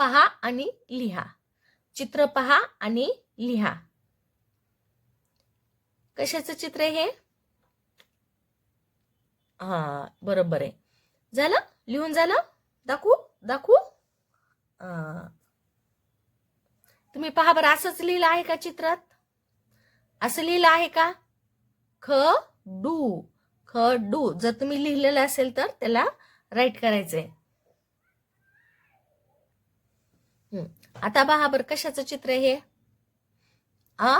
पहा आणि लिहा. चित्र पहा आणि लिहा. कशाचं चित्र हे? हा बरोबर आहे. झालं? लिहून झालं? दाखवू? दाखवू? तुम्ही पहा बरं असंच लिहिलं आहे का चित्रात? असं लिहिलं आहे का? ख डू ख डू जर तुम्ही लिहिलेलं असेल तर त्याला राईट करायचंय हम्म. आता पहा बरं कशाचं चित्र आहे हे? आ?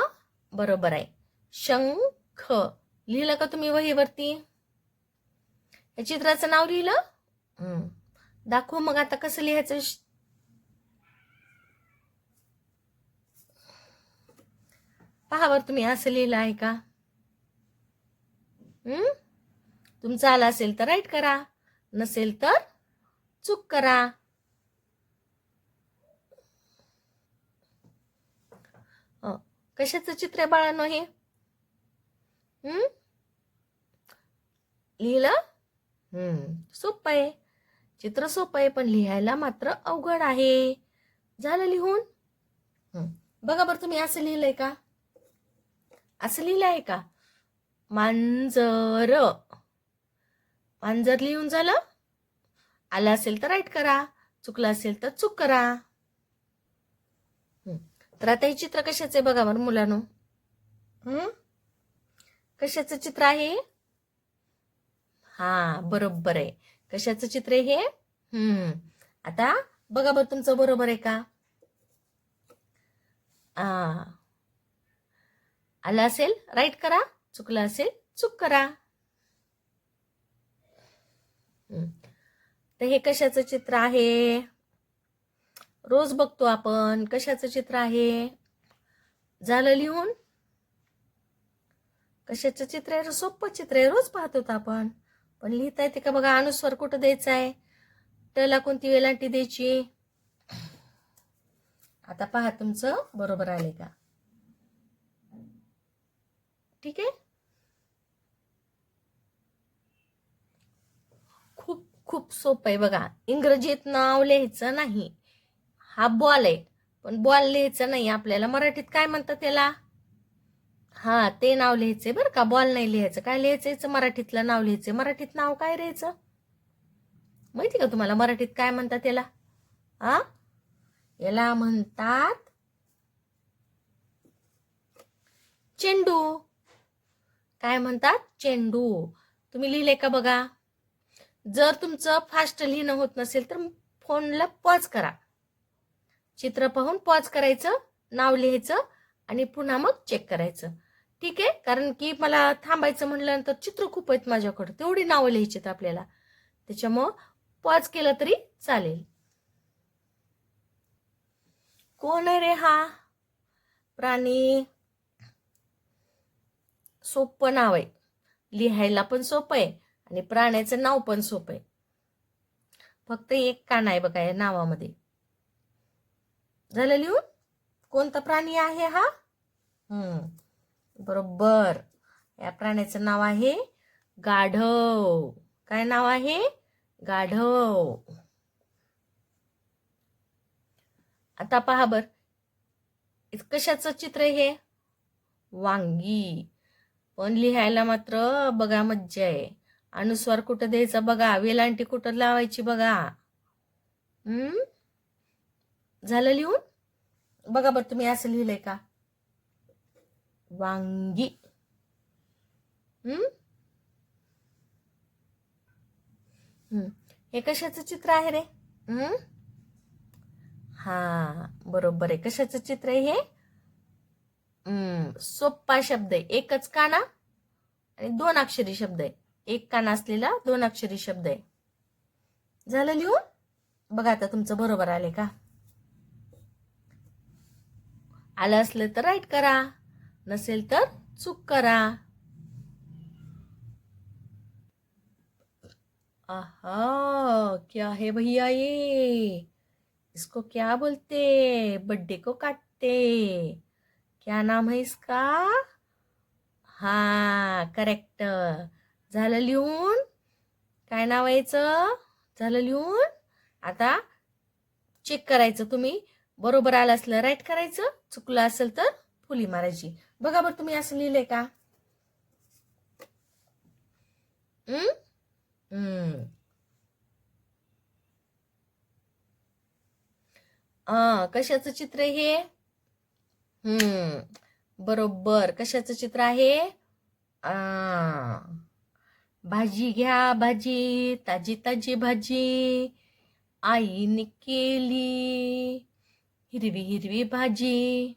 बरोबर आहे. शंख. लिहिलं का तुम्ही वहीवरती? या चित्राचं नाव लिहिलं? हम्म. दाखवू मग आता कसं लिहायचं? पहा बरं तुम्ही असं लिहिलं आहे का? हम्म? तुमचं आलं असेल तर राईट करा. नसेल तर चूक करा हं. कशाचं चित्र आहे बाळांनो हे? हम्म? लिहिलं? हम्म. सोपं आहे. चित्र सोपं आहे पण लिहायला मात्र अवघड आहे. झालं लिहून? बघा बरं तुम्ही असं लिहिलंय का? असं लिहिलं आहे का? मांजर. मांजर लिहून झालं? आलं असेल तर राईट करा. चुकलं असेल तर चूक करा. तर आता हे चित्र कशाचं आहे बघा बरं मुलांनो. कशाचं चित्र आहे? हा बरोबर आहे. कशाचं चित्र आहे हे? हम्म आता बघा बरं तुमचं बरोबर आहे का? आ. आलं असेल? राईट करा. चुकलं असेल? चूक करा. तर हे कशाचं चित्र आहे? रोज बघतो आपण. कशाचं चित्र आहे? झालं लिहून? कशाचं चित्र आहे? सोपं चित्र आहे. रोज पाहत होतो आपण. पण लिहिता येते का बघा? अनुस्वार कुठं द्यायचा आहे? टला कोणती वेलांटी द्यायची आता पहा तुमचं बरोबर आले का? ठीक आहे? खूप खूप सोपं आहे बघा. इंग्रजीत नाव लिहायचं नाही. हा बॉल आहे. पण बॉल लिहायचं नाही आपल्याला मराठीत काय म्हणतात त्याला? हा ते नाव लिहायचंय बरं का बॉल नाही लिहायचं. काय लिहायचं मराठीतलं नाव लिहायचंय. मराठीत नाव काय लिहायचं? माहिती का तुम्हाला मराठीत काय म्हणतात याला हा याला म्हणतात चेंडू. काय म्हणतात? चेंडू. तुम्ही लिहिले का बघा? जर तुमचं फास्ट लिहिणं होत नसेल तर फोनला पॉज करा. चित्र पाहून पॉज करायचं नाव लिहायचं आणि पुन्हा मग चेक करायचं. ठीक आहे? कारण की मला थांबायचं म्हणल्यानंतर चित्र खूप आहेत माझ्याकडं. तेवढी नावं लिहायची आहेत आपल्याला. त्याच्यामुळं पॉज केलं तरी चालेल. कोण आहे रे हा? प्राणी. सोपं नाव आहे. लिहायला पण सोपं आहे आणि प्राण्याचं नाव पण सोपं आहे. फक्त एक कान आहे बघा या नावामध्ये. झालं लिहून? कोणता प्राणी आहे हा? हम्म. बरोबर. या प्राण्याचं नाव आहे गाढव. काय नाव आहे? गाढव. आता पहा बर. कशाचं चित्र हे? वांगी. पण लिहायला मात्र बघा मज्जा आहे. अनुस्वार कुठं द्यायचा बघा. वेलांटी कुठं लावायची बघा. हम्म? झालं लिहून? बघा बरं तुम्ही असं लिहिलंय का? वांगी. हम्म? हम्म. हे कशाचं चित्र आहे रे? हम्म? हा बरोबर आहे. कशाचं चित्र आहे हे? हम्म सोप्पा शब्द आहे. एकच काना आणि दोन अक्षरी शब्द आहे. एक काना असलेला दोन अक्षरी शब्द आहे. झालं लिहून? बघा आता तुमचं बरोबर आले का? आलं असलं तर राईट करा. नसेल तर चूक करा. आहा क्या है भैया ये? इसको क्या बोलते? बड्डे को काटते. क्या नाम है इसका? हा करेक्ट झालं लिहून? काय नाव यायचं झालं लिहून? आता चेक करायचं तुम्ही. बरोबर आलं असलं राईट करायचं? चुकलं असेल तर फुली मारायची. बघा बरं तुम्ही असं लिहिलंय का? हम्म? हम्म. कशाचं चित्र हे? हम्म. बरोबर. कशाचं चित्र आहे? भाजी घ्या भाजी ताजी ताजी भाजी. आईने केली. हिरवी हिरवी भाजी.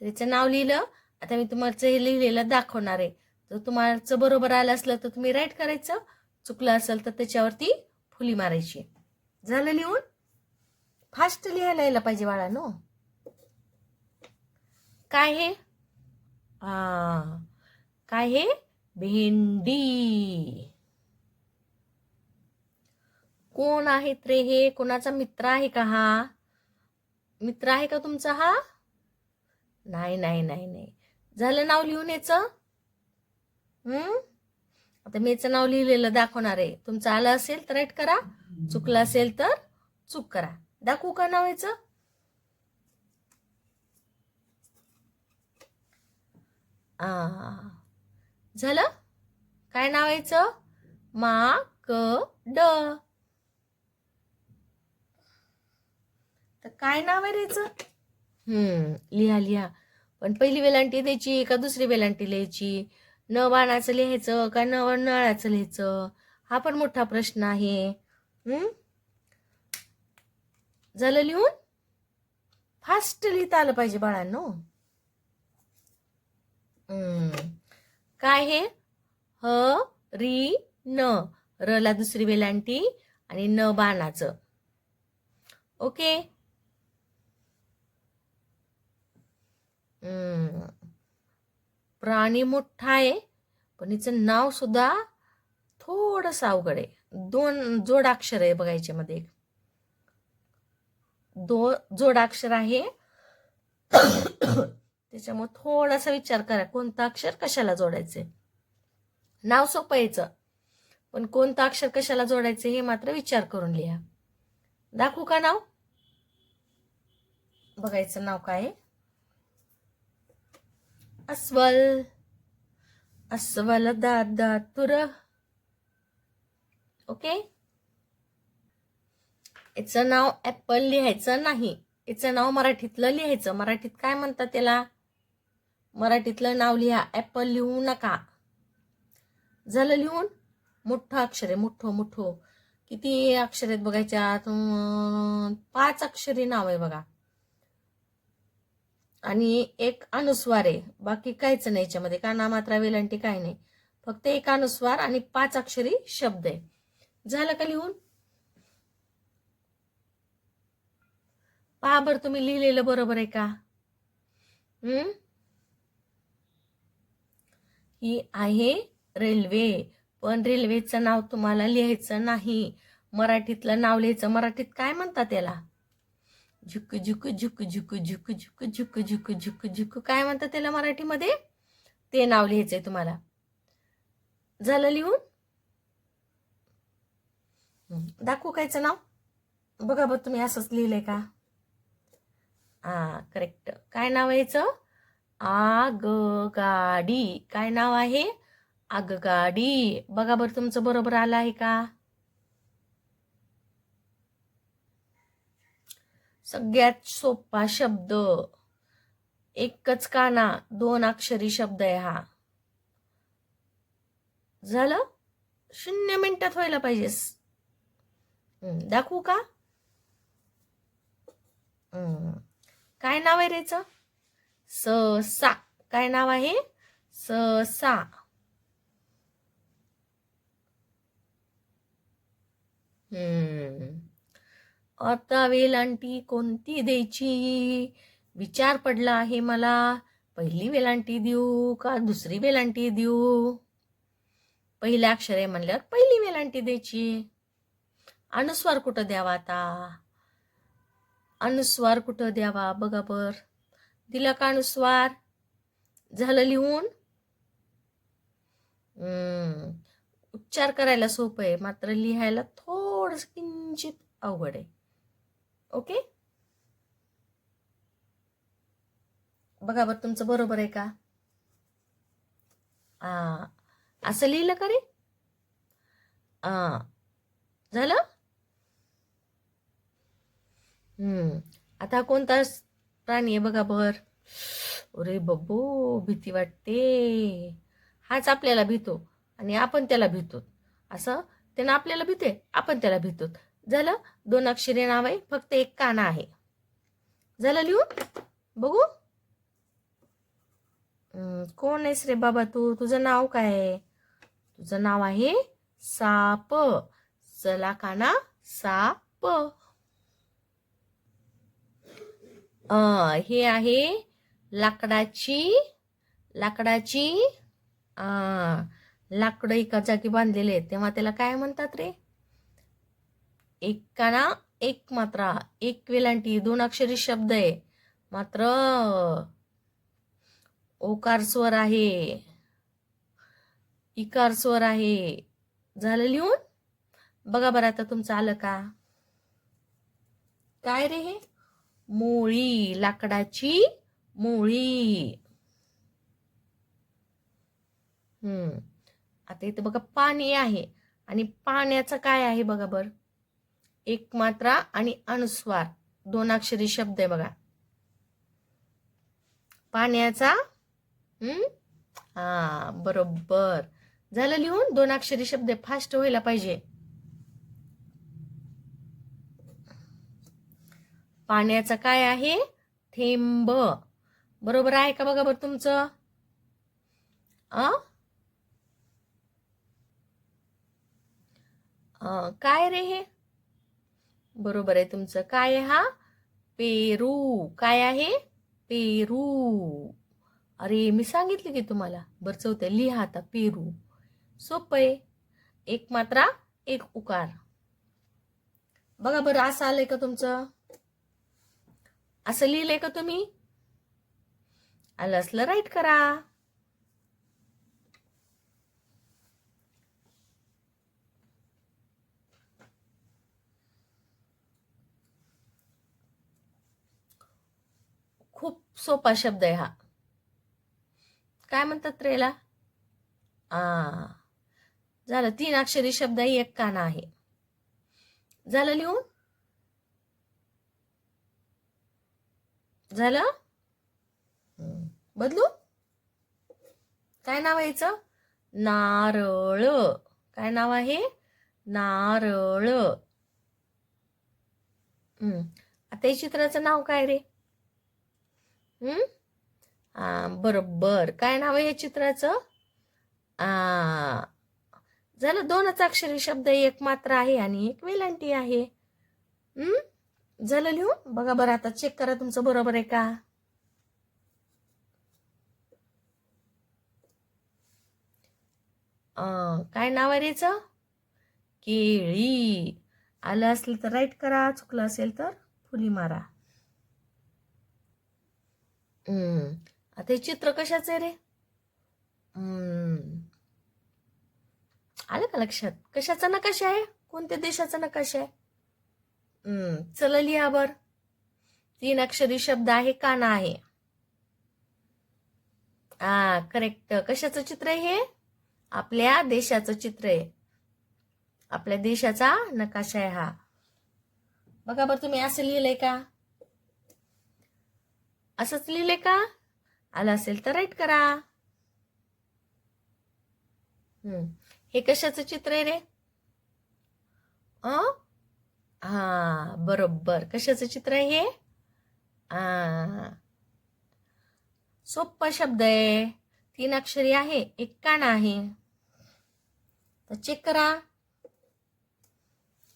त्याचं नाव लिहिलं. आता मी तुम्हाला हे लिहिलेलं दाखवणार आहे. जर तुम्हाला बरोबर आलं असलं तर तुम्ही राईट करायचं. चुकलं असेल तर त्याच्यावरती फुली मारायची. झालं लिहून? फास्ट लिहायला यायला पाहिजे बाळानो. काय हे? काय हे? भेंडी. कोण आहेत रे हे? कोणाचा मित्र आहे का हा? मित्र आहे का तुमचा हा? नाही नाही नाही नाही. झालं नाव लिहून याचं? हम्म? आता मी याचं नाव लिहिलेलं दाखवणार आहे. तुमचं आलं असेल तर राईट करा. चुकलं असेल तर चूक करा. दाखवू का नाव याचं? झालं? काय नाव यायचं मा क ड. तर काय नाव आहे रे हम्म लिहा लिहा. पण पहिली वेलांटी द्यायची का दुसरी वेलांटी लिहायची? न बाणाचं लिहायचं का न नळाचं लिहायचं? हा पण मोठा प्रश्न आहे. हम्म? झालं लिहून? फास्ट लिहिता आलं पाहिजे बाळांनो. हम्म. काय हे? ह री न. र ला दुसरी वेलांटी आणि न बाणाचं. ओके हम्म. प्राणी मोठा आहे पण हिचं नाव सुद्धा थोडस अवघड आहे. दोन जोडाक्षर आहे बघा याच्यामध्ये दो जोडाक्षर आहे. त्याच्यामुळे थोडासा विचार करा कोणतं अक्षर कशाला जोडायचे नाव सोपं यायचं पण कोणतं अक्षर कशाला जोडायचं हे मात्र विचार करून लिहा. दाखवू का नाव? बघायचं नाव काय आहे? अस्वल अस्वल दादा तुर ओके याचं नाव ऍपल लिहायचं नाही. याचं नाव मराठीतलं लिहायचं. मराठीत काय म्हणतात त्याला? मराठीतलं नाव लिहा. ऍपल लिहू नका. झालं लिहून? मोठं अक्षर आहे. मोठं मोठं. किती अक्षर आहेत बघायच्यात? पाच अक्षरी नाव आहे बघा. आणि एक अनुस्वार आहे. बाकी काहीच नाही याच्यामध्ये. काना मात्रा वेलांटी काय नाही. फक्त एक अनुस्वार आणि पाच अक्षरी शब्द आहे. झालं का लिहून? पहा बरं तुम्ही लिहिलेलं बरोबर आहे का? हम्म? ही आहे रेल्वे. पण रेल्वेचं नाव तुम्हाला लिहायचं नाही. मराठीतलं नाव लिहायचं. मराठीत काय म्हणतात त्याला झुक झुक झुक झुक झुक झुक झुक झुक झुक झुक. काय म्हणतात त्याला मराठीमध्ये? ते नाव लिहायचंय तुम्हाला. झालं लिहून? दाखवू कायचं नाव? बघा बघ तुम्ही असंच लिहिलंय का? हा करेक्ट काय नाव आहे याचं? आगगाडी. काय नाव आहे? आगगाडी. बघा बरं तुमचं बरोबर आलं आहे का? सगळ्यात सोपा शब्द. एकच काना दोन अक्षरी शब्द आहे हा. झालं? शून्य मिनिटात व्हायला पाहिजेस. दाखवू का? काय नाव आहे रेच स सा. काय नाव आहे? स सा. हम्म. आता वेलांटी कोणती द्यायची? विचार पडला आहे मला. पहिली वेलांटी देऊ का दुसरी वेलांटी देऊ? पहिल्या अक्षर आहे म्हणल्यावर पहिली वेलांटी द्यायची. अनुस्वार कुठं द्यावा आता? अनुस्वार कुठं द्यावा बघा बर. दिला का अनुस्वार? झालं लिहून? उच्चार करायला सोपं आहे. मात्र लिहायला थोडस किंचित अवघड आहे. ओके? बघा बर तुमचं बरोबर आहे का? असं लिहिलं का रे? झालं? हम्म आता कोणता प्राणी आहे बघा बर? अरे बब्बू भीती वाटते. हाच आपल्याला भीतो आणि आपण त्याला भीतो असं? त्यानं आपल्याला भीते आपण त्याला भीतो झालं? दोन अक्षरी नाव आहे फक्त एक काना आहे. झालं लिहून? बघू. कोण आहेस रे बाबा तू? तुझं नाव काय आहे? तुझं नाव आहे साप. चला काना साप. हे आहे लाकडाची लाकडाची लाकडं एका जागी बांधलेले आहेत. तेव्हा त्याला काय म्हणतात रे? एक काना एक मात्रा एक वेलांटी दोन अक्षरी शब्द आहे. मात्र ओकार स्वर आहे. इकार स्वर आहे. झालं लिहून? बघा बरं आता तुमचं आलं का? काय रे हे? मोळी लाकडाची मोळी. हम्म. आता इथे बघा पाणी आहे. आणि पाण्याचं काय आहे बघा बर. एक मात्रा आणि अनुस्वार. दोन अक्षरी शब्द आहे बघा. पाण्याचा हा बरोबर. झालं लिहून? दोन अक्षरी शब्द फास्ट व्हायला पाहिजे. पाण्याचा काय आहे? थेंब. बरोबर आहे का बघा बरं तुमचं? अ? अं, काय रे हे? बरोबर आहे तुमचं. काय आहे हा? पेरू. काय आहे? पेरू. अरे मी सांगितले की तुम्हाला? बरं चौथ्या लिहा आता पेरू. सोपं आहे. एक मात्रा एक उकार. बघा बरं असं आलंय का तुमचं? असं लिहिलंय का तुम्ही? आलं असलं राईट करा खूप सोपा शब्द आहे हा. काय म्हणतात रेला आ. झालं तीन अक्षरी शब्द आहे एक काना आहे. झालं लिहून? झालं? बदलू? काय नाव आहे याचं? नारळ. काय नाव आहे? नारळ. हम्म. आता या चित्राचं नाव काय रे? हम्म? बरोबर. काय नाव आहे या चित्राचं? आ झालं दोनच अक्षरी शब्द एक मात्र आहे आणि एक वेलांटी आहे. हम्म? झालं लिहू बघा बरं आता चेक करा तुमचं बरोबर आहे का? काय नाव आहे रेच याचं? केळी. आलं असलं तर राईट करा चुकलं असेल तर फुली मारा. आता हे चित्र कशाचं आहे रे? हम्म. आलं का लक्षात? कशाचा नकाशा आहे? कोणत्या देशाचा नकाशा आहे? चला लिहा बर. तीन अक्षरी शब्द आहे काना आहे. हा करेक्ट कशाचं चित्र आहे हे? आपल्या देशाचं चित्र आहे. आपल्या देशाचा नकाशा आहे हा. बघा बरं तुम्ही असं लिहिलंय का? असंच लिहिले का? आलं असेल तर राईट करा. हम्म. हे कशाचं चित्र आहे रे? अ? हा बरोबर. कशाचं चित्र आहे हे? आ. सोप्पा शब्द आहे. तीन अक्षरी आहे. एक काना आहे. तर चेक करा.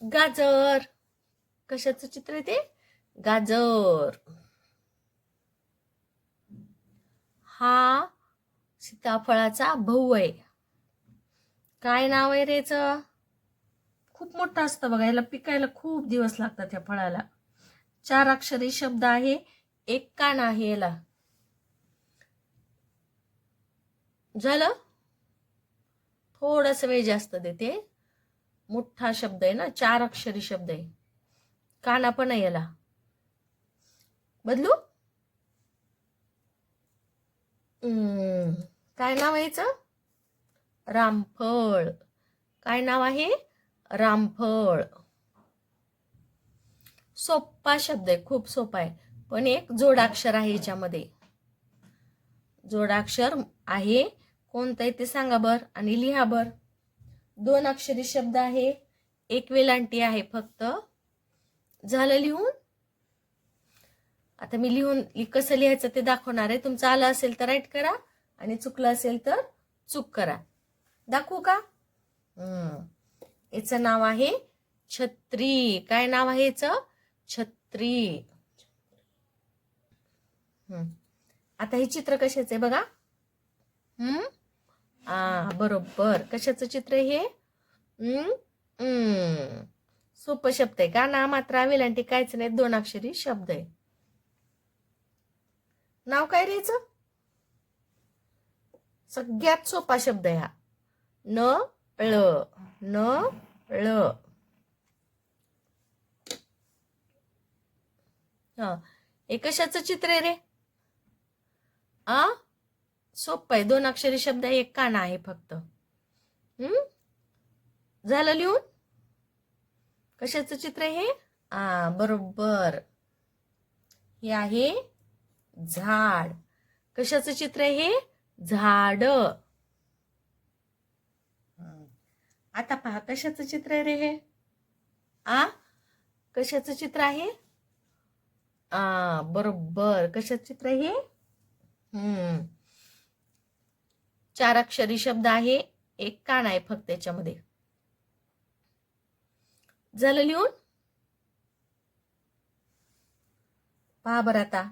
गाजर. कशाचं चित्र आहे ते? गाजर. हा सीताफळाचा भाऊ आहे. काय नाव आहे रेच खूप मोठं असतं बघा याला पिकायला खूप दिवस लागतात या फळाला. चार अक्षरी शब्द आहे एक कान आहे याला. झालं? थोडस वेळ जास्त देते. मोठा शब्द आहे ना चार अक्षरी शब्द आहे. काना पण आहे याला. बदलू? काय नाव आहे याचं रामफळ. काय नाव आहे? रामफळ. सोपा शब्द आहे खूप सोपा आहे. पण एक जोडाक्षर आहे याच्यामध्ये जोडाक्षर आहे कोणतं आहे ते सांगा बर आणि लिहा बर. दोन अक्षरी शब्द आहे एक वेलांटी आहे फक्त. झालं लिहून? आता मी लिहून कसं लिहायचं ते दाखवणार आहे. तुमचं आलं असेल तर राईट करा आणि चुकलं असेल तर चूक करा. दाखवू का? याचं नाव आहे छत्री. काय नाव आहे याचं? छत्री. आता हे चित्र कशाचं आहे बघा. हम्म आ बरोबर. कशाचं चित्र हे? सोपं शब्द आहे का? ना मात्र वेलांटी कायच नाही. दोन अक्षरी शब्द आहे. नाव काय राहायचं सगळ्यात सोपा शब्द आहे हा. न ळ. न ळ. हा. हे कशाचं चित्र आहे रे? आ? सोपं आहे. दोन अक्षरी शब्द एक काना आहे फक्त. हम्म? झालं लिहून? कशाचं चित्र आहे हे? आ बरोबर. हे आहे झाड. कशाचं चित्र आहे हे? झाड. आता पहा कशाचं चित्र आहे रे हे? आ? कशाचं चित्र आहे? आ बरोबर. कशाचं चित्र आहे हे? हम्म. चार अक्षरी शब्द आहे. एक कान आहे फक्त त्याच्यामध्ये झालं लिहून? पहा बरं आता.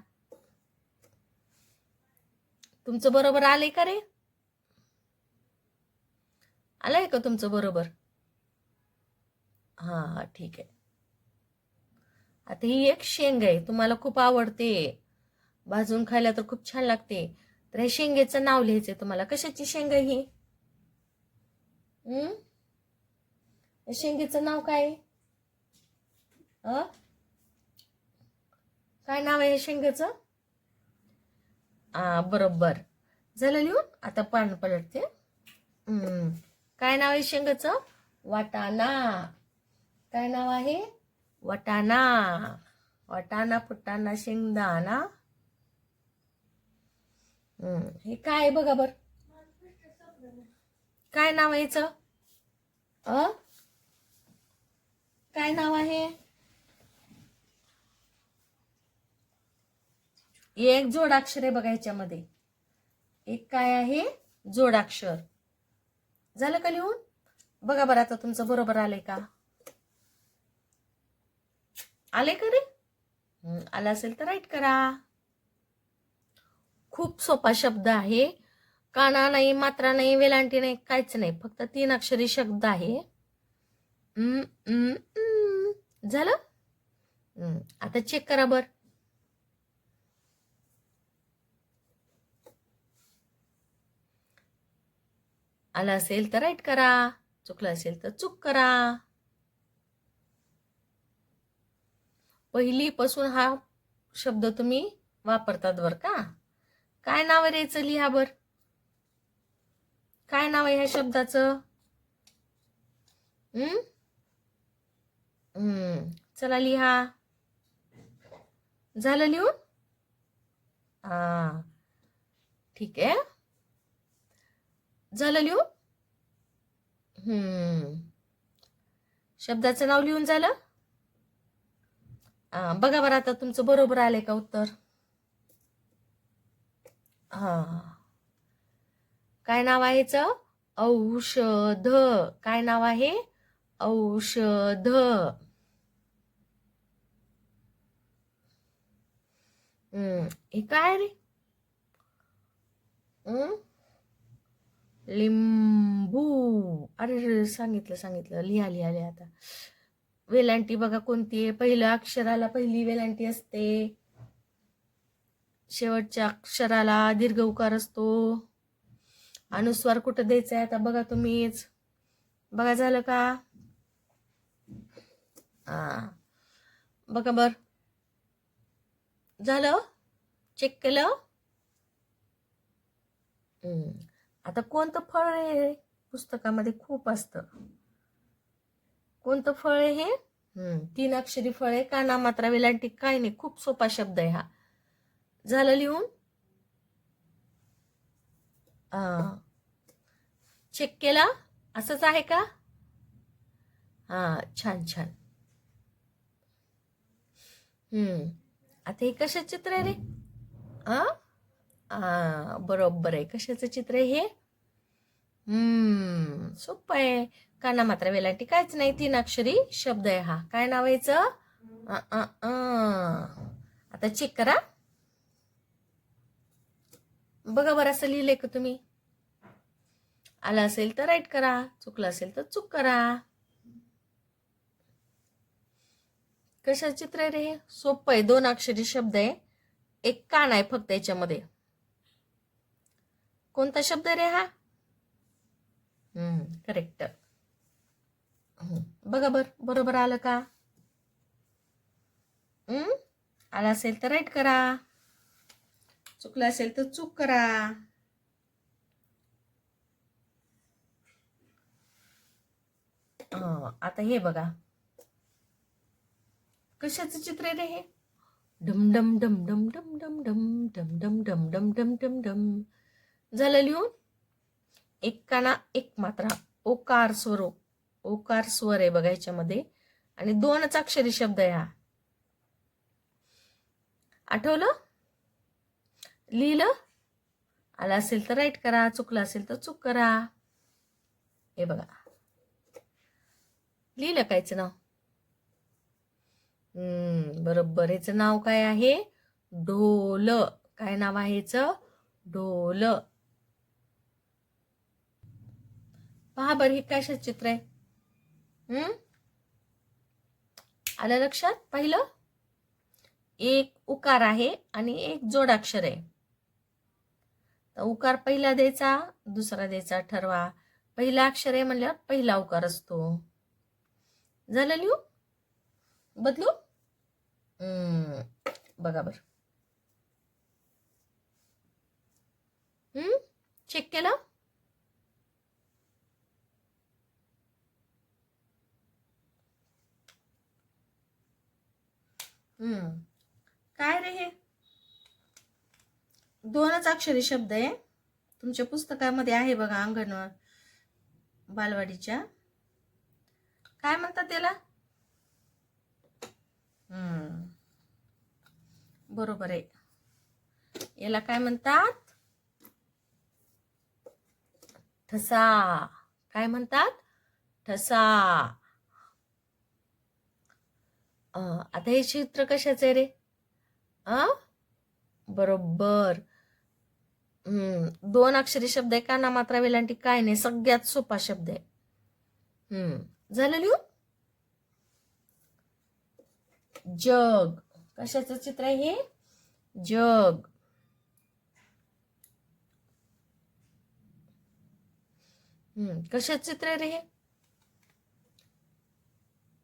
तुमचं बरोबर आलंय का रे? आलंय का तुमचं बरोबर? हा हा ठीक आहे. आता ही एक शेंग आहे तुम्हाला खूप आवडते. भाजून खायला तर खूप छान लागते. तर हे शेंगेचं नाव लिहायचंय तुम्हाला. कशाची शेंग आहे ही? हम्म? शेंगेचं नाव काय? अ? काय नाव आहे शेंगेचं? बरोबर. झालं लिहून? आता पान पलटते. काय नाव आहे शेंगाचं? वाटाणा. काय नाव आहे? वटाणा. वटाणा फुटाणा शेंगदाणा. हे काय आहे बघा बर. काय नाव आहे याचं? अ? काय नाव आहे? एक जोडाक्षर आहे बघा ह्याच्यामध्ये. एक काय आहे? जोडाक्षर. झालं का लिहून? बघा बरं आता तुमचं बरोबर आलंय का? आले का रे? आलं असेल तर राईट करा. खूप सोपा शब्द आहे. काना नाही मात्रा नाही वेलांटी नाही काहीच नाही. फक्त तीन अक्षरी शब्द आहे. झालं? आता चेक करा बर. आलं असेल तर राईट करा. चुकलं असेल तर चूक करा. पहिलीपासून हा शब्द तुम्ही वापरतात बर का. काय नाव आहे याचं लिहा बर काय नाव आहे ह्या शब्दाचं? हम्म? हम्म. चला लिहा. झालं लिहून? हा. ठीक आहे. झालं लिहून? हम्म. शब्दाचं नाव लिहून झालं? बघा बरं आता तुमचं बरोबर आलंय का उत्तर? हा. काय नाव आहे याचं? औषध. काय नाव आहे? औषध. हम्म. हे काय रे? हम्म? लिंबू. अरे सांगितलं सांगितलं. लिहा लिहा लिहा आता. वेलांटी बघा कोणती आहे. पहिल्या अक्षराला पहिली वेलांटी असते. शेवटच्या अक्षराला दीर्घ उकार असतो. अनुस्वार कुठं द्यायचा आहे आता बघा तुम्हीच. बघा झालं का? हा बघा बर. झालं? चेक केलं? आता कोणतं फळ आहे पुस्तकामध्ये खूप असतं? कोणतं फळ आहे हे तीन अक्षरी फळ आहे काना मात्रा वेलांटी काय नाही खूप सोपा शब्द आहे हा. झालं लिहून? चेक केला? असंच आहे का? हा छान छान. हम्म. आता हे कशाचं चित्र आहे रे? आ आ बरोबर आहे. कशाचं चित्र आहे हे? हम्म सोपं आहे. काना मात्र वेलांटी. काहीच नाही तीन अक्षरी शब्द आहे हा. काय नाव यायचं आता चेक करा. बघा बरं असं लिहिलंय का तुम्ही? आलं असेल तर राईट करा. चुकलं असेल तर चूक करा. कशाचं चित्र आहे रे हे? सोपं आहे. दोन अक्षरी शब्द आहे. एक कान आहे फक्त याच्यामध्ये. कोणता शब्द रे हा हम्म करेक्ट बघा बर बरोबर आलं का हम्म आलं असेल तर राईट करा चुकलं असेल तर चूक करा हं, आता हे बघा कशाचं चित्र आहे रे हे डम डम डम डम डम डम डम डम डम डम डम डम डम डम झालं लिहून? एक काना एक मात्रा ओकार स्वरो. ओकार स्वर आहे बघा याच्यामध्ये. आणि दोनच अक्षरी शब्द आहे हा. आठवलं? लिहिलं? आलं असेल तर राईट करा. चुकलं असेल तर चूक करा. हे बघा. लिहिलं कायचं नाव? हम्म बरोबर. याचं नाव काय आहे? ढोल काय नाव आहे ढोल पहा बरं हे कशाचं चित्र आहे? हम्म आलं लक्षात? पाहिलं? एक उकार आहे आणि एक जोडाक्षर आहे. तर उकार पहिला द्यायचा दुसरा द्यायचा ठरवा. पहिला अक्षर आहे म्हणल्यावर पहिला उकार असतो. झालं लिहू? बदलू? हम्म बघा बर. हम्म चेक केलं? हम्म. काय रे हे? दोनच अक्षरी शब्द आहे. तुमच्या पुस्तकामध्ये आहे बघा अंगणवाड बालवाडीच्या. काय म्हणतात त्याला? बरोबर आहे. याला काय म्हणतात? ठसा. काय म्हणतात? ठसा. अं, आता हे चित्र कशाचे आहे रे? आ बरोबर. हम्म दोन अक्षरी शब्द आहे का ना मात्रा वेलांटी काय नाही सगळ्यात सोपा शब्द आहे. हम्म झालं लिहून? जग. कशाचं चित्र आहे हे? जग. हम्म कशाचं चित्र आहे रे हे?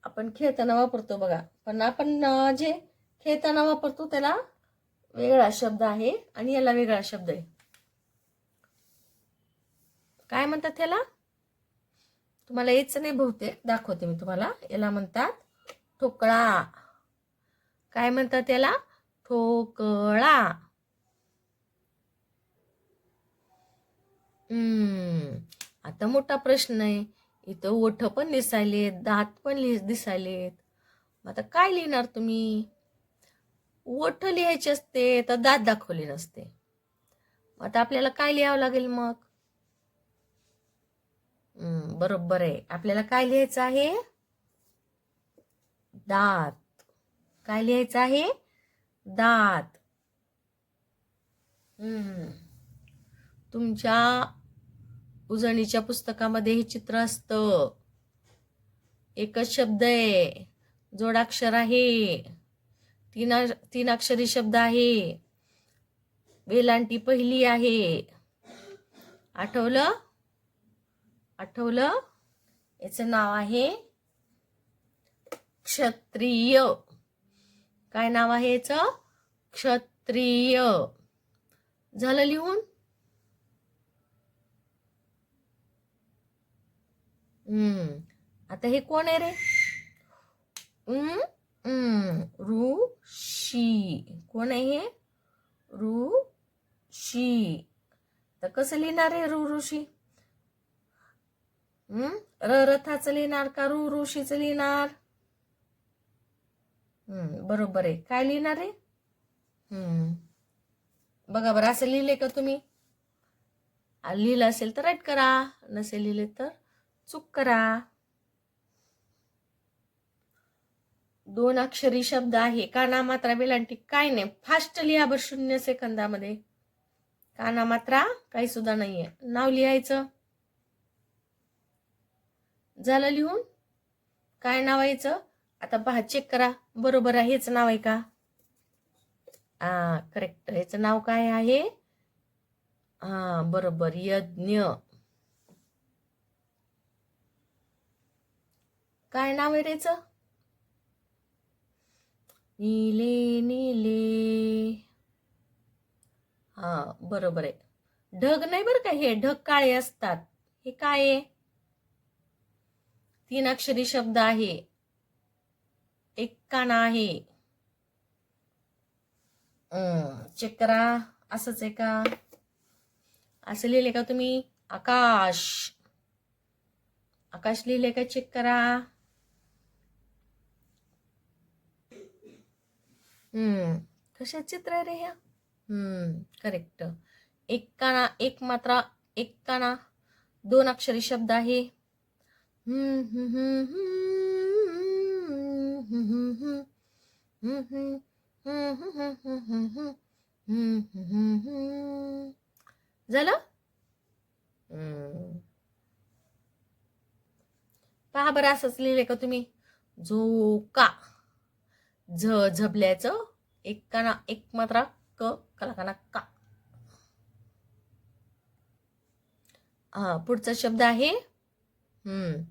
आपण खेळताना वापरतो बघा. पण आपण जे खेळताना वापरतो त्याला वेगळा शब्द आहे आणि याला वेगळा शब्द आहे. काय म्हणतात त्याला? तुम्हाला यायचं नाही बहुतेक दाखवते मी तुम्हाला. याला म्हणतात ठोकळा. काय म्हणतात त्याला? ठोकळा. हम्म आता मोठा प्रश्न आहे. इथं ओठ पण दिसायलेत दात पण दिसायलेत. आता काय लिहिणार तुम्ही? ओठ लिहायचे असते तर दात दाखवले नसते. आता आपल्याला काय लिहावं लागेल मग? हम्म, बरोबर आहे. आपल्याला काय लिहायचं आहे? दात. काय लिहायचं आहे? दात. तुमच्या उजणीच्या पुस्तकामध्ये हे चित्र असतं. एकच शब्द आहे. जोडाक्षर आहे तीन तीन अक्षरी शब्द आहे. वेलांटी पहिली आहे. आठवलं? आठवलं? याचं नाव आहे क्षत्रिय. काय नाव आहे याचं? क्षत्रिय. झालं लिहून? हम्म. आता हे कोण आहे रे? ऋषी कोण आहे हे? ऋषी तर कसं लिहिणार आहे ऋ ऋषी र रथाचं लिहिणार का ऋ ऋषीचं लिहिणार? बरोबर आहे. काय लिहिणार आहे? बघा बरं असं लिहिले का तुम्ही? लिहिलं असेल तर राईट करा. नसेल लिहिले तर चूक करा. दोन अक्षरी शब्द आहे. काना मात्रा वेलांटी काय नाही. फास्ट लिहा बर शून्य सेकंदामध्ये. काना मात्रा काही सुद्धा नाहीये. नाव लिहायचं. झालं लिहून? काय नाव यायचं आता पहा चेक करा. बरोबर आहे हेच नाव आहे का? हा करेक्ट हेच नाव काय आहे? हा बरोबर. यज्ञ. काय नाव आहे त्याचं? नीले नीले. हा बरोबर आहे. ढग नाही बरं का हे? ढग काळे असतात. हे काय आहे? तीन अक्षरी शब्द आहे. एक काना आहे. चेक करा. असंच आहे का? असं लिहिले का तुम्ही? आकाश. आकाश लिहिले का? चेक करा. कशा चित्र चित्र रे ह्या करेक्ट एक काना एक मात्रा एक काना दोन अक्षरी शब्द आहे झालं पहा बरं असंच लिहिले का तुम्ही झोका झ झबल्याचं एक काना एक मात्रा क कला काना का. हा पुढचा शब्द आहे. हम्म.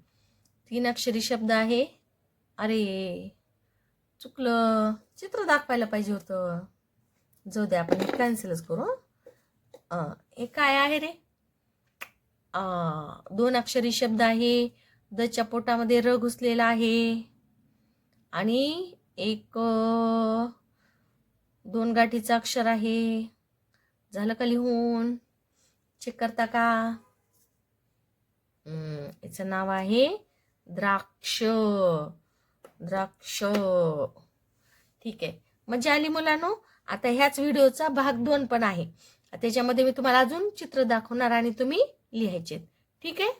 तीन अक्षरी शब्द आहे. अरे चुकलं. चित्र दाखवायला पाहिजे होतं. जाऊ द्या आपण कॅन्सलच करू हे. काय आहे रे? आ दोन अक्षरी शब्द आहे. दच्या पोटामध्ये र घुसलेला आहे. आणि एक दोन गाठीचं अक्षर आहे. झालं का लिहून? चेक करता का? याचं नाव आहे द्राक्ष. द्राक्ष. ठीक आहे. मजा आली मुलांनो. आता ह्याच व्हिडिओचा भाग दोन पण आहे. त्याच्यामध्ये मी तुम्हाला अजून चित्र दाखवणार आणि तुम्ही लिहायचे ठीक आहे?